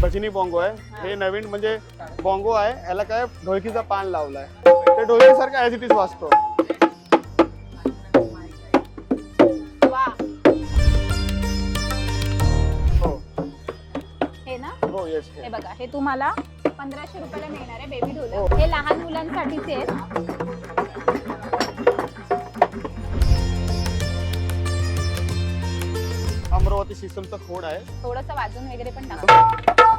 भजनी बॉंगो आहे. हे. नवीन म्हणजे बॉंगो आहे. ह्याला काय ढोलकीचा पान लावलाय. ते ढोलकीसारखं ऍज इट इज वाजतो. हो. हे ना? हो येस हे बघा हे तुम्हाला पंधराशे रुपयाला मिळणार आहे बेबी ढोलक. हे. लहान मुलांसाठीचे आहेत. अमरावती सिस्टमचं खोड आहे. थोडस वाजून वगैरे पण टाका.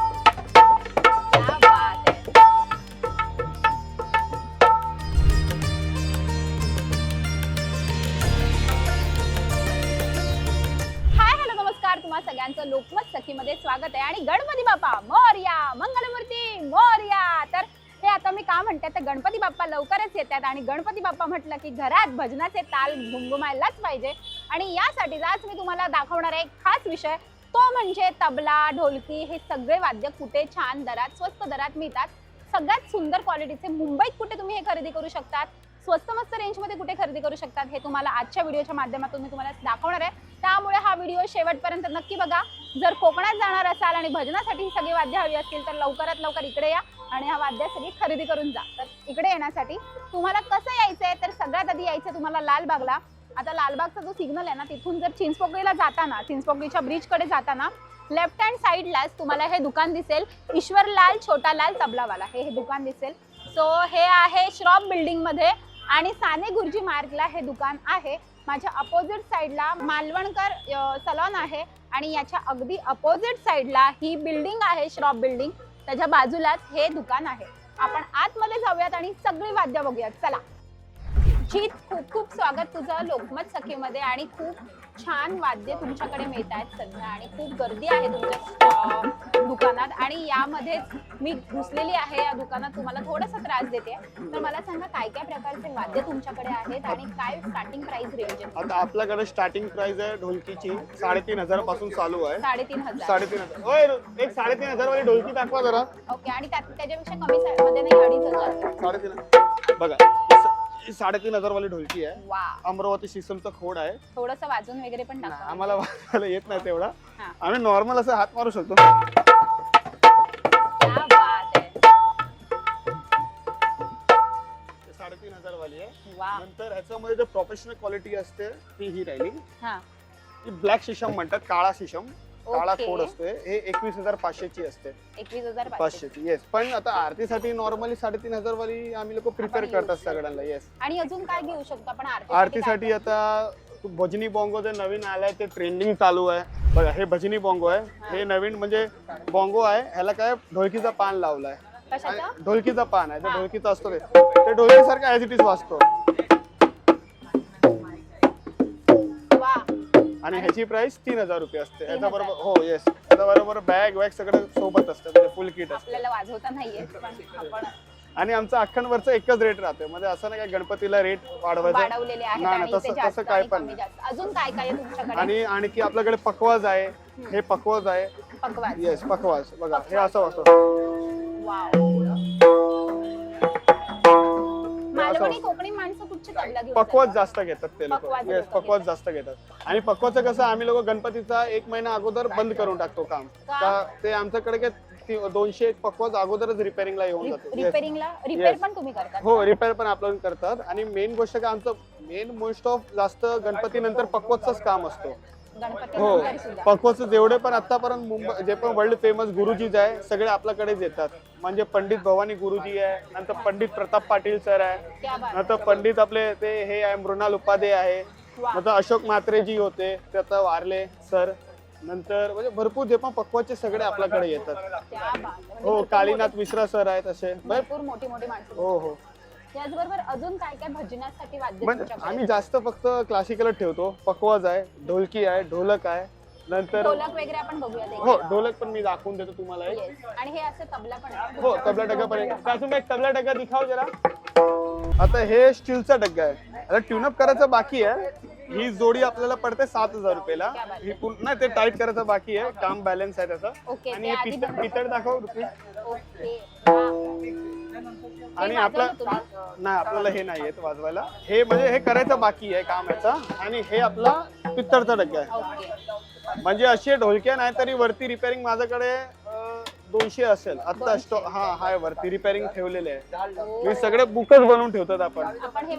आणि गणपती बाप्पा मोर्या मंगलमूर्ती मोर्या. तर हे आता मी का म्हणते तर गणपती बाप्पा लवकरच येतात आणि गणपती बाप्पा म्हटलं की घरात भजनाचे ताल घुमघुमायलाच पाहिजे. आणि यासाठी आज मी तुम्हाला दाखवणार आहे एक खास विषय. तो म्हणजे तबला ढोलकी हे सगळे वाद्य कुठे छान दरात स्वस्त दरात मिळतात. सगळ्यात सुंदर क्वालिटीचे मुंबईत कुठे तुम्ही हे खरेदी करू शकतात? स्वस्त मस्त रेंजमध्ये कुठे खरेदी करू शकतात हे तुम्हाला आजच्या व्हिडिओच्या माध्यमातून मी तुम्हाला दाखवणार आहे. त्यामुळे हा व्हिडिओ शेवटपर्यंत नक्की बघा. जर कोकणात जाणार असाल आणि भजनासाठी ही सगळी वाद्य हवी असतील तर लवकरात लवकर इकडे या आणि ह्या वाद्या सगळी खरेदी करून जा. तर इकडे येण्यासाठी तुम्हाला कसं यायचं आहे तर सगळ्यात आधी यायचं तुम्हाला लालबागला. आता लालबागचा जो सिग्नल आहे ना तिथून जर चिंचपोकळीला जाताना चिंचपोकळीच्या ब्रिजकडे जाताना लेफ्ट हँड साईडलाच तुम्हाला हे दुकान दिसेल. ईश्वरलाल छोटालाल तबलावाला. हे हे दुकान दिसेल. सो हे आहे श्रॉप बिल्डिंगमध्ये आणि साने गुरुजी मार्गला हे दुकान आहे. माझ्या अपोजिट साईडला मालवणकर सलॉन आहे आणि याच्या अगदी अपोजिट साईडला ही बिल्डिंग आहे श्रॉप बिल्डिंग त्याच्या बाजूलाच हे दुकान आहे. आपण आतमध्ये जाऊयात आणि सगळी वाद्य बघूयात. चला. जीत खूप खूप स्वागत तुझं लोकमत सखीमध्ये आणि खूप छान वाद्य तुमच्याकडे मिळत आहेत सध्या आणि खूप गर्दी आहे तुमच्या दुकानात आणि यामध्येच मी घुसलेली आहे या दुकानात तुम्हाला थोडासा त्रास देते. तर मला सांगा काय काय प्रकारचे वाद्य तुमच्याकडे आहेत आणि काय स्टार्टिंग प्राइस रेंज आहे? आता आपल्याकडे स्टार्टिंग प्राइस आहे ढोलकीची. साडेतीन हजारपासून चालू आहे. साडेतीन हजार. साडेतीन हजार. एक साडेतीन हजार वाली ढोलकी दाखवा जरा. ओके आणि त्यात त्याच्यापेक्षा कमी सा- मध्ये नाही अडीच हजार. साडेतीन बघा. ही साडेतीन हजार वाली ढोलकी आहे. वा अमरावती सिस्टमचं खोड आहे. थोडस वाजून वगैरे पण नाही, टाका आम्हाला वाजवायला येत नाही तेवढा. हा. आम्ही नॉर्मल असं हात मारू शकतो. क्या बात है ते साडेतीन हजार वाली आहे. वा नंतर ह्याच्यामध्ये जे प्रोफेशनल क्वालिटी असते ती ही राहिली. हा. ही ब्लॅक शिशम म्हणतात काळा शिशम काळा ओके. खोड असते हे एकवीस हजार पाचशेची असते. एकवीस हजार पाचशे पाचशेची येस पण आता आरतीसाठी नॉर्मली साडेतीन हजार वाली आम्ही लोक प्रिपेअर करतात करतो. सगळ्यांना येस आणि अजून काय घेऊ शकतो आपण आरतीसाठी? आरतीसाठी काय- आता तू भजनी बॉंगो जे नवीन आलंय ते ट्रेंडिंग चालू आहे. बघा हे भजनी बॉंगो आहे. हे. नवीन म्हणजे बॉंगो आहे. ह्याला काय ढोलकीचा पान लावलाय. कशाचा? आणि ढोलकीचा पान आहे. ते हा. ढोलकीचा असतो ते. ते ढोलकीसारखं ऍज इट इज वाजतो. आणि ह्याची प्राइस तीन हजार रुपये असते. ह्याच्या बरोबर हो येस ह्याच्या बरोबर बॅग वॅग सगळं सोबत असतं. म्हणजे फुल किट असतं. आपल्याला वाजवता नाहीये पण आपण आणि आमचं अख्खनवरचं एकच रेट राहते. म्हणजे असं नाही काय गणपतीला रेट वाढवायचा. वाढवलेले आहेत नाही, आणि तसं- जास्त तसं काय आणि पण कमी जास्त. अजून काय काय आहे तुमच्याकडे? आणि आणखी आपल्याकडे पकवाज आहे. हे पकवाज आहे. पकवाज. येस पकवाज. बघा हे असं वाव. मालवणी कोकणी माणसं घेऊन पकवाज जातात? जास्त घेतात ते लोक येस लोकं. जास्त घेतात आणि पकवाचं कसं आम्ही लोक गणपतीचा एक महिना अगोदर बंद करून टाकतो काम का? का ते आमच्याकडे काय ती- दोनशे एक पकवाज अगोदरच रिपेअरिंगला येऊन जातो Yes. रिपेअरिंगला repair Yes. पण तुम्ही करतात हो रिपेअर पण आपल्याला करतात आणि मेन गोष्ट काय आमचं मेन मोस्ट ऑफ जास्त गणपती नंतर पकवाजच काम असतो हो. पकवाजचं जेवढे पण आतापर्यंत मुंबई जे पण वर्ल्ड फेमस गुरुजीज आहे सगळे आपल्याकडेच येतात. म्हणजे पंडित भवानी गुरुजी आहे नंतर पंडित प्रताप पाटील सर आहे नंतर पंडित आपले ते हे आहे मृणाल उपाध्ये आहे. नंतर अशोक म्हात्रेजी होते ते आता वारले सर नंतर म्हणजे भरपूर जे पण पक्वाचे सगळे आपल्याकडे येतात. म्हणजे हो कालीनाथ मिश्रा सर आहेत असे? भरपूर मोठी मोठी माणसं. हो हो. त्याचबरोबर अजून काय काय भजनासाठी वाद्य म्हणजे? आम्ही जास्त फक्त क्लासिकलच ठेवतो. पकवाज आहे ढोलकी आहे ढोलक आहे. नंतर ढोलक वगैरे आपण बघूया. हो ढोलक पण मी दाखवून देतो तुम्हाला. आणि हे असं तबला पण. हो तबला डग्गा पण एक तबला डग्गा दिखाव जरा. आता हे स्टीलचा डग्गा आहे. आता ट्यूनअप करायचं बाकी आहे. ही जोडी आपल्याला पडते सात हजार रुपयाला. ही पूर्ण ते टाईट करायचं बाकी आहे. काम बॅलन्स आहे त्याचं. आणि पितळ दाखव रुपये. आणि आपला? नाही आपल्याला हे नाही येत वाजवायला. हे म्हणजे हे करायचं बाकी आहे काम याचं. आणि हे आपला पित्तळचा डग्गा आहे. म्हणजे अशी ढोलक्या नाही तरी वरती रिपेअरिंग माझ्याकडे दोनशे असेल. आता हा हाय वरती रिपेअरिंग ठेवलेले आहे. ओ. मी सगळे बुकच बनवून ठेवतात आपण. हे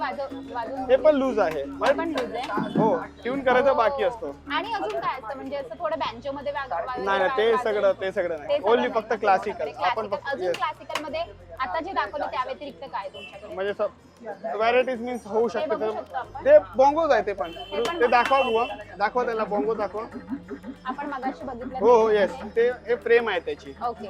हे पण लूज आहे. हे लूज आहे. हो ट्यून करायचा बाकी असतो. आणि अजून काय असतं? म्हणजे असं थोडं बँजो मध्ये नाही ते सगळं ते सगळं नाही. ओनली. फक्त क्लासिकल. आपण फक्त. क्लासिकलमध्ये आता जे दाखवलं त्या व्यतिरिक्त काय तुमच्याकडे? म्हणजे व्हरायटीज मीन्स होऊ शकते बघू तर- शकतो आपण. ते बोंगोज आहे ते पण. पण ते दाखवा बुवा. दाखवा त्याला बोंगो दाखवा. आपण मगाशी बघितलं हो हो येस ते हे फ्रेम आहे त्याची. ओके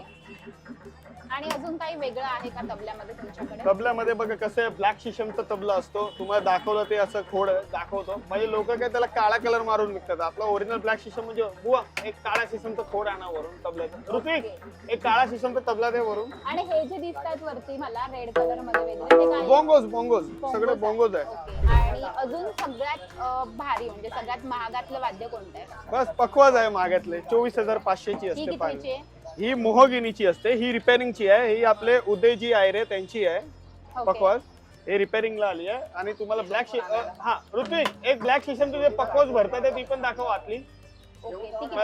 आणि अजून काही वेगळं आहे का तबल्यामध्ये तुमच्याकडे? तबल्यामध्ये बघा कसं आहे ब्लॅक शिशमचा तबला असतो. तुम्हाला दाखवलं ते असं खोड दाखवतो. म्हणजे लोक काय त्याला काळा कलर मारून विकतात. आपला ओरिजिनल ब्लॅक शिशम म्हणजे बुवा एक काळा शिशमचा खोड आणा वरून तबल्याचा. ऋतिक एक काळा शिशमचा तबला दे वरून. आणि हे जे दिसतात वरती मला रेड कलरमध्ये वेगळे ते काय? बोंगोज बोंगोज. सगळे बोंगोज आहे. आणि अजून सगळ्यात भारी म्हणजे सगळ्यात महागातलं वाद्य कोणतं आहे? बस पकवाज आहे मागातले. चोवीस हजार पाचशेची असते पाहिजे ही मोहगिनीची असते. ही रिपेअरिंगची आहे. ही आपले उदयजी आयरे त्यांची आहे. पकवाज हे रिपेअरिंगला आली आहे. आणि तुम्हाला ब्लॅक हा ऋत्विक एक ब्लॅक शिशम तुझे पकवाज भरतात ती पण दाखव आतली. ती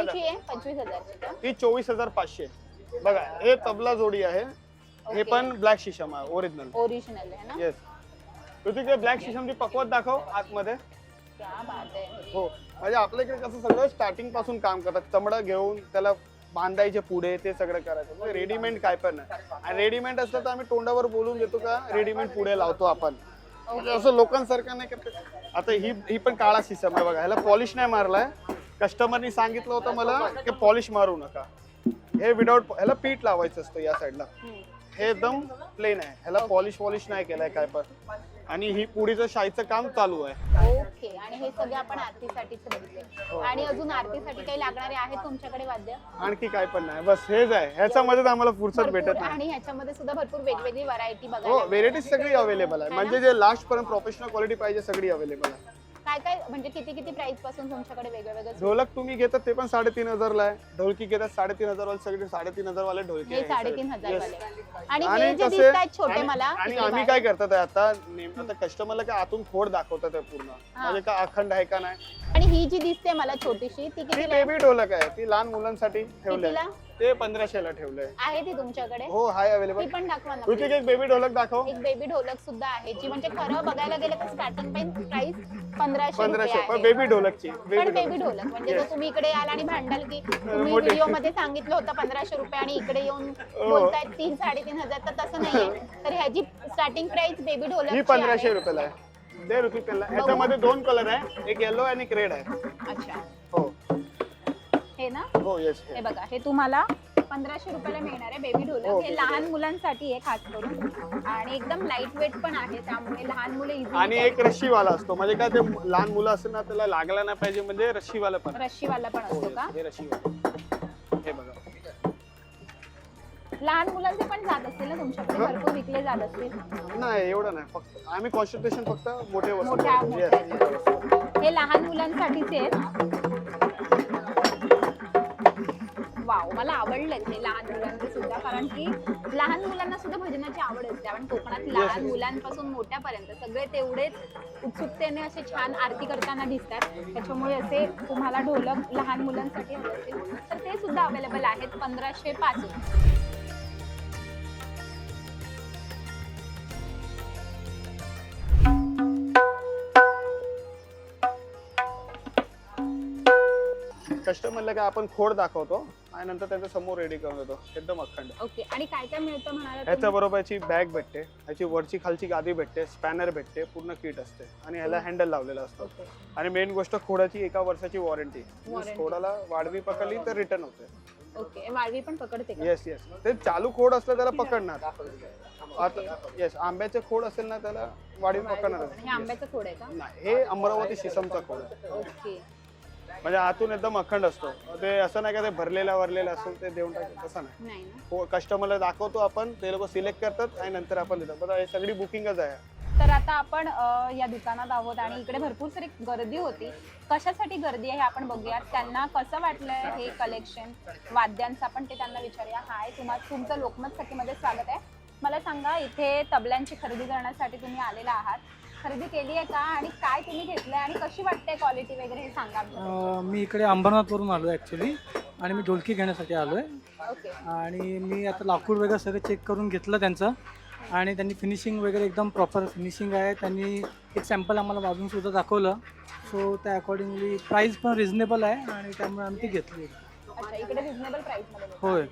ती चोवीस हजार पाचशे. बघा हे तबला जोडी आहे. हे. पण ब्लॅक शिशम आहे. Original original yes Hrithik black शिशमची पकवत दाखव आतमध्ये. हो. म्हणजे आपल्या इकडे कसं सगळं स्टार्टिंगपासून काम करतात. चमडा घेऊन त्याला बांधायचे पुढे ते सगळं करायचं. रेडीमेड काय पण नाही. आणि रेडीमेड असलं तर आम्ही तोंडावर बोलून देतो का रेडीमेड पुढे लावतो आपण. म्हणजे असं लोकांसारखं नाही करत. आता ही ही पण काळा सिस्टम आहे बघा. ह्याला पॉलिश नाही मारलाय. कस्टमरनी सांगितलं होतं मला की पॉलिश मारू नका. हे विदाऊट ह्याला पीठ लावायचं असतं या साईडला हे एकदम प्लेन आहे. ह्याला पॉलिश वॉलिश नाही केलाय काय पण. आणि ही पुढीचं शाईचं काम चालू आहे. ओके आणि हे सगळे आपण आरतीसाठीच बघितले आणि अजून आरतीसाठी काही लागणारे आहेत तुमच्याकडे वाद्य? आणखी काय पण नाही बस हेच आहे. ह्याच्यामध्ये आम्हाला फुरसत भरपूर भेटत नाही. आणि ह्याच्यामध्ये सुद्धा भरपूर वेगवेगळी व्हरायटी हो बघायला व्हेरायटीज सगळी अवेलेबल आहे. म्हणजे जे लास्ट पर्यंत प्रोफेशनल क्वालिटी पाहिजे सगळी अवेलेबल आहे. काय काय म्हणजे किती किती प्राइसपासून तुमच्याकडे वेगळं वेगळं ढोलक तुम्ही घेतात ते पण साडेतीन हजारला आहे. ढोलकी घेतात साडेतीन हजार वाले सगळे साडेतीन हजार वाले ढोलकी हे आहे साडेतीन हजार Yes. वाले आणि हे जे कसे छोटे आणि- मला आणि इकडे आम्ही बाहेर. काय करतात आहे आता नेम आता कस्टमरला काय आतून खोड दाखवतात आहे पूर्ण. म्हणजे का अखंड आहे का नाही? आणि ही जी दिसते मला छोटीशी ती ती कितीला आहे? बेबी ढोलक आहे ती लहान मुलांसाठी ठेवले कितीला ते पंधराशेला ठेवलंय. आहे ती तुमच्याकडे? हो हाय ती अवेलेबल पण दाखवा ना. ऋतिक एक बेबी ढोलक दाखव. एक बेबी ढोलक सुद्धा आहे जी म्हणजे खरं बघायला गेलं तर स्टार्टिंग प्राइस पंधराशे पंधराशे रुपये पण आहे. बेबी ढोलकची पण बेबी बेबी ढोलक म्हणजे Yes. जर तुम्ही इकडे याल आणि भांडाल की तुम्ही मोठे. व्हिडिओमध्ये सांगितलं होतं पंधराशे रुपये आणि इकडे येऊन हो. बोलतायत तीन साडेतीन हजार तर तसं नाहीये. तर ह्याची स्टार्टिंग प्राइस बेबी ही ढोलक पंधराशे रुपयाला आहे. दे ऋतिक त्याला. ह्याच्यामध्ये दोन कलर आहे एक येलो आणि एक रेड आहे. अच्छा. हो हे हो येस हे बघा हे तुम्हाला पंधराशे रुपयाला मिळणार आहे बेबी हो, ढोलक हे लहान मुलांसाठी आहे खास करून. आणि एकदम लाइट वेट पण आहे त्यामुळे लहान मुलं आणि इझिली एक रश्शीवाला असतो. म्हणजे काय ते लहान मुलं असेल ना त्याला लागला नाही पाहिजे म्हणजे रश्शीवाला पण. रश्शीवाला पण हो, असतो yes, का? हे रश्शीवाला हे बघा. लहान मुलांचे पण जात असतील ना तुमच्याकडे? भरपूर विकले जात असतील. नाही एवढं नाही फक्त आम्ही कॉन्सन्ट्रेशन फक्त मोठे मोठ्या-. हे लहान मुलांसाठीचे आहेत मला आवडलं हे लहान मुलांचे सुद्धा कारण की लहान मुलांना सुद्धा भजनाची आवड असते. आपण कोकणात लहान मुलांपासून मोठ्यापर्यंत सगळे तेवढेच उत्सुकतेने असे छान आरती करताना दिसतात. त्याच्यामुळे असे तुम्हाला ढोलक लहान मुलांसाठी हवे असेल तर ते सुद्धा अवेलेबल आहेत पंधराशे पासून कस्टमरला काय आपण खोड दाखवतो? आणि नंतर त्याच्यासमोर रेडी करून देतो. एकदम अखंड. ओके. आणि काय काय मिळतं म्हणाला ह्याच्या? बरोबर याची बॅग भेटते. ह्याची वरची खालची गादी भेटते. स्पॅनर भेटते. पूर्ण किट असते. आणि ह्याला हँडल लावलेला असतो. ओके. आणि मेन गोष्ट खोडाची एका वर्षाची वॉरंटी Warranty. खोडाला वाढवी पकडली तर रिटर्न होते. ओके. वाळवी पण पकडते का? येस येस ते चालू खोड असलं त्याला पकडणार. आता येस आंब्याचे खोड असेल ना त्याला वाढवी पकडणार. हे आंब्याचं खोड आहे का? नाही हे अमरावती शिसमचा खोड आहे. ओके. म्हणजे आतून एकदम अखंड असतो. ते असं नाही का ते भरलेला वरलेला असेल ते देऊन टाकतो. तसं नाही. नाही ना. हो कस्टमरला दाखवतो आपण ते लोक सिलेक्ट करतात आणि नंतर आपण देतो. बघा हे सगळी बुकिंगच आहे. तर आता आपण अ, या दुकानात आहोत आणि इकडे भरपूर सारी गर्दी होती. कशासाठी गर्दी आहे हे आपण बघूयात. त्यांना कसं वाटलंय हे कलेक्शन वाद्यांचं आपण ते त्यांना विचारूया. हाय तुम्हाला तुमचं लोकमत सखीमध्ये स्वागत आहे. मला सांगा इथे तबल्यांची खरेदी करण्यासाठी तुम्ही आलेला आहात. खरेदी केली आहे का? आणि काय तुम्ही घेतलंय? आणि कशी वाटते क्वालिटी वगैरे हे सांगा. अं, मी इकडे अंबरनाथवरून आलो ॲक्च्युली आणि मी ढोलकी घेण्यासाठी आलो आहे ओके आणि मी आता लाकूड वगैरे सगळं चेक करून घेतलं त्यांचं. आणि त्यांनी फिनिशिंग वगैरे एकदम प्रॉपर फिनिशिंग आहे. त्यांनी एक सॅम्पल आम्हाला वाजून सुद्धा दाखवलं. सो त्या अकॉर्डिंगली प्राईस पण रिझनेबल आहे आणि त्यामुळे आम्ही ती घेतली. अच्छा इकडे रिझनेबल प्राइसमध्ये मिळतं. होय.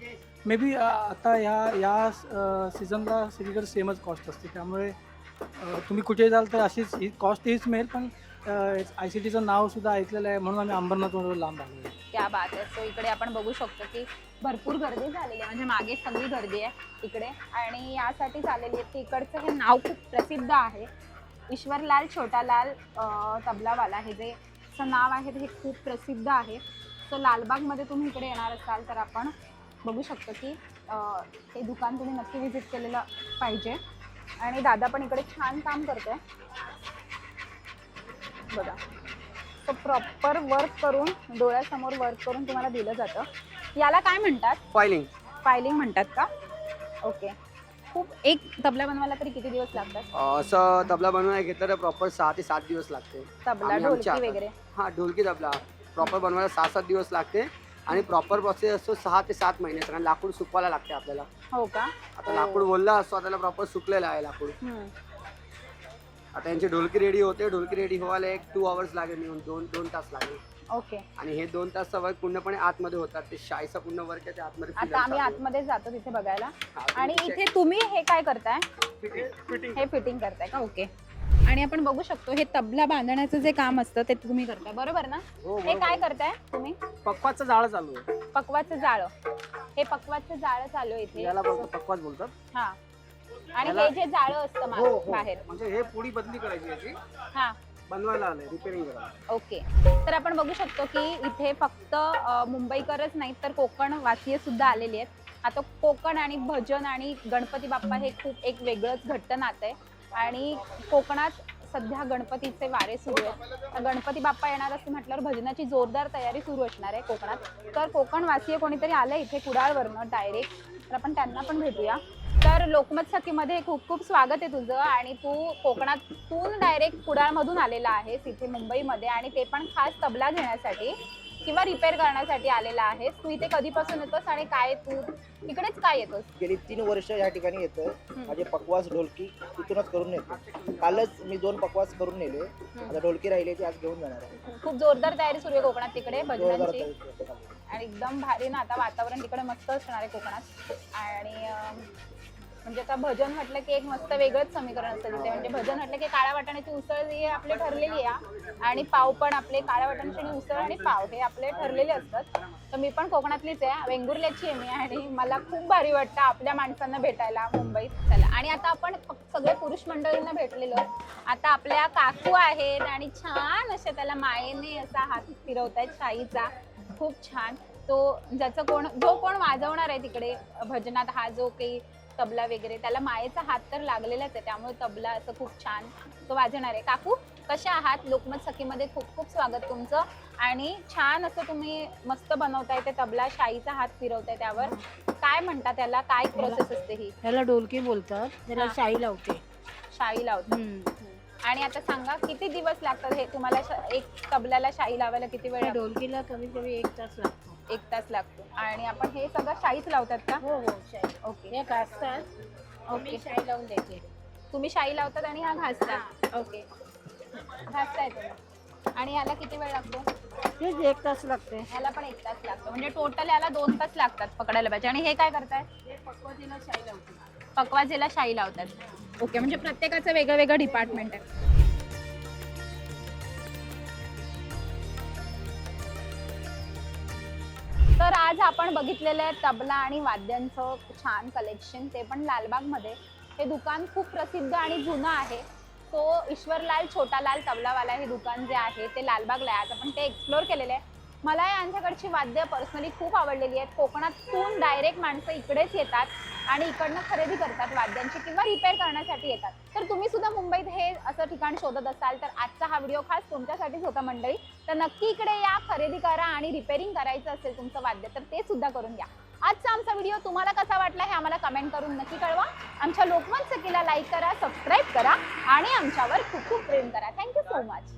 मे बी आता ह्या या सीझनला सगळीकडे सेमच कॉस्ट असते. त्यामुळे तुम्ही कुठे जाल तर अशीच ही कॉस्ट हीच मिळेल पण आय सी टीचं नाव सुद्धा ऐकलेलं आहे म्हणून आम्ही अंबरनाथ लांब आलो त्या बात आहे. सो इकडे आपण बघू शकतो की भरपूर गर्दी झालेली आहे म्हणजे मागे सगळी गर्दी आहे इकडे. आणि यासाठी झालेली आहे की इकडचं हे नाव खूप प्रसिद्ध आहे. ईश्वरलाल छोटालाल तबलावाला हे जे नाव आहे हे खूप प्रसिद्ध आहे. सो लालबागमध्ये तुम्ही इकडे येणार असाल तर आपण बघू शकतो की हे दुकान तुम्ही नक्की व्हिजिट केलेलं पाहिजे. आणि दादा पण इकडे छान काम करतोय. बघा. तो प्रॉपर वर्क करून डोळ्यासमोर वर्क करून तुम्हाला दिलं जातं. याला काय म्हणतात? फायलिंग फायलिंग म्हणतात का? ओके खूप एक तबला बनवायला तरी किती दिवस लागतात? असं तबला बनवायला घेतलं तर प्रॉपर सहा ते सात दिवस लागते. तबला आम्ही आमच्या ढोलकी हातात. वगैरे. हा ढोलकी तबला. प्रॉपर बनवायला सहा सात दिवस लागते. आणि प्रॉपर प्रोसेस असतो सहा ते सात महिन्याचा कारण लाकूड सुकवायला लागते आपल्याला. हो का? आता लाकूड बोलला असतो त्याला प्रॉपर सुकलेलं आहे लाकूड. हम्म. आता यांची ढोलकी रेडी होते ढोलकी रेडी व्हायला एक टू आवर्स लागेल मिळून दोन दोन तास लागेल. ओके. आणि हे दोन तास वर्क पूर्णपणे आतमध्ये होतात ते शाईचं पूर्ण वर्क आहे ते आतमध्ये आता आम्ही आतमध्ये जातो तिथे बघायला. हा, आणि इथे तुम्ही हे काय करताय? हे फिटिंग करताय. का ओके. आणि आपण बघू शकतो हे तबला बांधण्याचं जे काम असतं ते तुम्ही करताय. बरोबर ना? हो, हे बरोबर. काय करताय तुम्ही? पक्वाचं जाळं चालू आहे. पकवाचं जाळं. हे पकवाचं जाळं चालू आहे इथे. याला बोलतो पक्वाच बोलतात. हा. आणि याला- हे जे जाळं असतं मा- हो हो. बाहेर. म्हणजे हे पुढी बदली करायची याची. हा. बनवायला आलंय रिपेअरिंग करायला ओके. तर आपण बघू शकतो की इथे फक्त अ, मुंबईकरच नाहीत तर कोकण वासीय सुद्धा आलेली आहेत. आता कोकण आणि भजन आणि गणपती बाप्पा हे खूप एक वेगळंच घट्ट नातं आहे. आणि कोकणात सध्या गणपतीचे वारे सुरू आहेत. तर गणपती बाप्पा येणार असं म्हटल्यावर भजनाची जोरदार तयारी सुरू असणार आहे कोकणात. तर कोकणवासीय कोणीतरी आलं इथे कुडाळवरनं डायरेक्ट तर आपण त्यांना पण भेटूया. तर लोकमत सखीमध्ये खूप खूप स्वागत आहे तुझं आणि तू कोकणातून डायरेक्ट कुडाळमधून आलेला आहेस इथे मुंबईमध्ये आणि ते पण खास तबला घेण्यासाठी. किंवा रिपेअर करण्यासाठी आलेला आहेस तू इथे कधीपासून येतोस आणि काय तू इकडेच काय येतोस? गेली तीन वर्ष या ठिकाणी येतोय. माझे पकवास ढोलकी तिथूनच करून नेतो. कालच मी दोन पकवास करून नेले. आता ढोलकी राहिली ती आज घेऊन जाणार आहे. खूप जोरदार तयारी सुरू आहे कोकणात तिकडे भजनांची. आणि एकदम भारी ना आता वातावरण तिकडे मस्त असणार आहे कोकणात. आणि म्हणजे आता भजन म्हटलं की एक मस्त वेगळंच समीकरण असतं तिथे. म्हणजे भजन म्हटलं की काळ्या वाटाण्याची उसळ ही आपली ठरलेली आहे आणि पाव पण आपले काळ्या वाटाण्याची आणि उसळ आणि पाव हे आपले ठरलेले असतात. तर मी पण कोकणातलीच आहे वेंगुर्ल्याची आहे मी आणि मला खूप भारी वाटतं आपल्या माणसांना भेटायला मुंबईत. चला आणि आता आपण फक्त सगळे पुरुष मंडळींना भेटलेलो. आता आपल्या काकू आहेत आणि छान असे त्याला मायेने असा हात फिरवतायत शाईचा. खूप छान. तो ज्याचं कोण जो कोण वाजवणार आहे तिकडे भजनात हा जो काही तबला वगैरे त्याला मायेचा हात तर लागलेलाच आहे त्यामुळे तबला असं खूप छान तो वाजवणार आहे. काकू कशा आहात? लोकमत सखीमध्ये खूप खूप स्वागत तुमचं. आणि छान असं तुम्ही मस्त बनवताय ते तबला शाईचा हात फिरवताय त्यावर. काय म्हणता त्याला? काय प्रोसेस असते ही? त्याला ढोलकी बोलतात त्याला हा. शाई लावते. शाई लावतात आणि आता सांगा किती दिवस लागतात हे तुम्हाला श- एक तबल्याला शाई लावायला किती वेळ त्या लागतो? ढोलकीला कमीत कमी एक तास लागतो. एक तास लागतो. आणि आपण हे सगळं शाईच लावतात का? हो हो शाई. ओके. हे घासतात. ओके. शाई लावून द्यायचे तुम्ही शाई लावतात आणि हा घासतात. ओके. घासताय तुम्ही आणि याला किती वेळ लागतो? तेच एक तास लागते. याला पण एक तास लागतो. म्हणजे टोटल याला दोन तास लागतात पकडायला पाहिजे. आणि हे काय करताय? हे पकवाजीला शाई लावते. पकवाजेला शाई लावतात. ओके. म्हणजे प्रत्येकाचं वेगळं वेगळं डिपार्टमेंट आहे. आज आपण बघितलेलं आहे तबला आणि वाद्यांचं छान कलेक्शन ते पण लालबागमध्ये. हे दुकान खूप प्रसिद्ध आणि जुनं आहे. तो ईश्वरलाल छोटालाल तबलावाला हे दुकान जे आहे ते लालबागला आहे. आज आपण ते एक्सप्लोअर केलेलं आहे. मला यांच्याकडची वाद्य पर्सनली खूप आवडलेली आहेत. कोकणातून डायरेक्ट माणसं इकडेच येतात आणि इकडनं खरेदी करतात वाद्यांची किंवा रिपेअर करण्यासाठी येतात. तर तुम्ही सुद्धा मुंबईत हे असं ठिकाण शोधत असाल तर आजचा हा व्हिडिओ खास तुमच्यासाठीच होता मंडळी. तर नक्की इकडे या खरेदी करा आणि रिपेअरिंग करायचं असेल तुमचं वाद्य तर ते सुद्धा करून घ्या. आजचा आमचा व्हिडिओ तुम्हाला कसा वाटला हे आम्हाला कमेंट करून नक्की कळवा. आमच्या लोकमत सखीला लाईक करा सबस्क्राईब करा आणि आमच्यावर खूप खूप प्रेम करा. Thank you so much